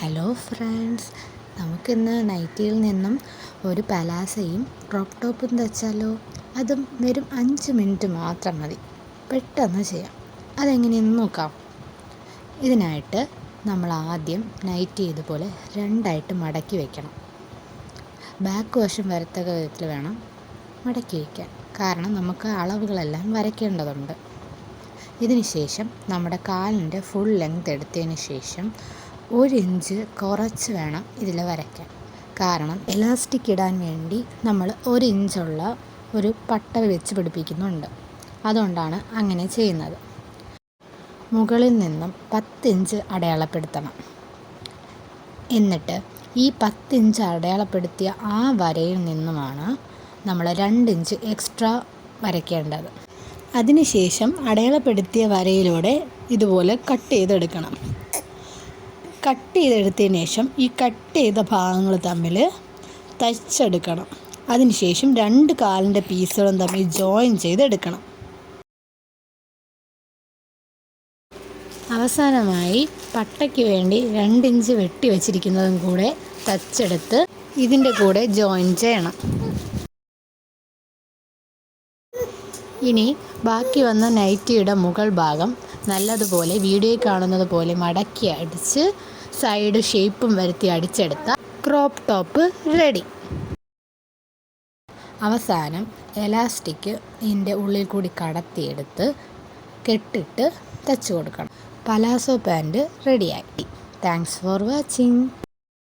Hello friends നമുക്കിന്ന് നൈറ്റിയിൽ നിന്നും ഒരു പലാസയും ക്രോപ്പ് ടോപ്പും തച്ചാലോ? അതും വെറും അഞ്ച് മിനിറ്റ് മാത്രം മതി. പെട്ടെന്ന് ചെയ്യാം. അതെങ്ങനെയെന്ന് നോക്കാം. ഇതിനായിട്ട് നമ്മൾ ആദ്യം നൈറ്റ് ഇതുപോലെ രണ്ടായിട്ട് മടക്കി വയ്ക്കണം ബാക്ക് വശം വരത്തക്ക വിധത്തിൽ വേണം മടക്കി വയ്ക്കാൻ കാരണം നമുക്ക് അളവുകളെല്ലാം വരയ്ക്കേണ്ടതുണ്ട്. ഇതിന് ശേഷം നമ്മുടെ കാലിന്റെ ഫുൾ ലെങ്ത് എടുത്തതിന് ശേഷം ഒരു ഇഞ്ച് കുറച്ച് വേണം ഇതിൽ വരയ്ക്കാൻ. കാരണം എലാസ്റ്റിക് ഇടാൻ വേണ്ടി നമ്മൾ ഒരു ഇഞ്ചുള്ള ഒരു പട്ട വെച്ച് പിടിപ്പിക്കുന്നുണ്ട്. അതുകൊണ്ടാണ് അങ്ങനെ ചെയ്യുന്നത്. മുകളിൽ നിന്നും പത്തിഞ്ച് അടയാളപ്പെടുത്തണം. എന്നിട്ട് ഈ പത്തിഞ്ച് അടയാളപ്പെടുത്തിയ ആ വരയിൽ നിന്നുമാണ് നമ്മൾ രണ്ടിഞ്ച് എക്സ്ട്രാ വരയ്ക്കേണ്ടത്. അതിനുശേഷം അടയാളപ്പെടുത്തിയ വരയിലൂടെ ഇതുപോലെ കട്ട് ചെയ്തെടുക്കണം. കട്ട് ചെയ്തെടുത്തതിന് ശേഷം ഈ കട്ട് ചെയ്ത ഭാഗങ്ങൾ തമ്മിൽ തയ്ച്ചെടുക്കണം അതിനുശേഷം രണ്ട് കാലിന്റെ പീസുകളും തമ്മിൽ ജോയിൻ ചെയ്തെടുക്കണം. അവസാനമായി പട്ടയ്ക്ക് വേണ്ടി രണ്ടിഞ്ച് വെട്ടി വെച്ചിരിക്കുന്നതും കൂടെ തച്ചെടുത്ത് ഇതിന്റെ കൂടെ ജോയിൻ ചെയ്യണം. ഇനി ബാക്കി വന്ന നൈറ്റിയുടെ മുകൾ ഭാഗം നല്ലതുപോലെ വീഡിയോയിൽ കാണുന്നത് പോലെ മടക്കി അടിച്ച് സൈഡ് ഷേപ്പും വരുത്തി അടിച്ചെടുത്ത ക്രോപ്പ് ടോപ്പ് റെഡി അവസാനം എലാസ്റ്റിക് ഇതിന്റെ ഉള്ളിൽ കൂടി കടത്തിയെടുത്ത് കെട്ടിട്ട് തച്ചു കൊടുക്കണം. പലാസോ പാന്റ് റെഡിയായി താങ്ക്സ് ഫോർ വാച്ചിങ്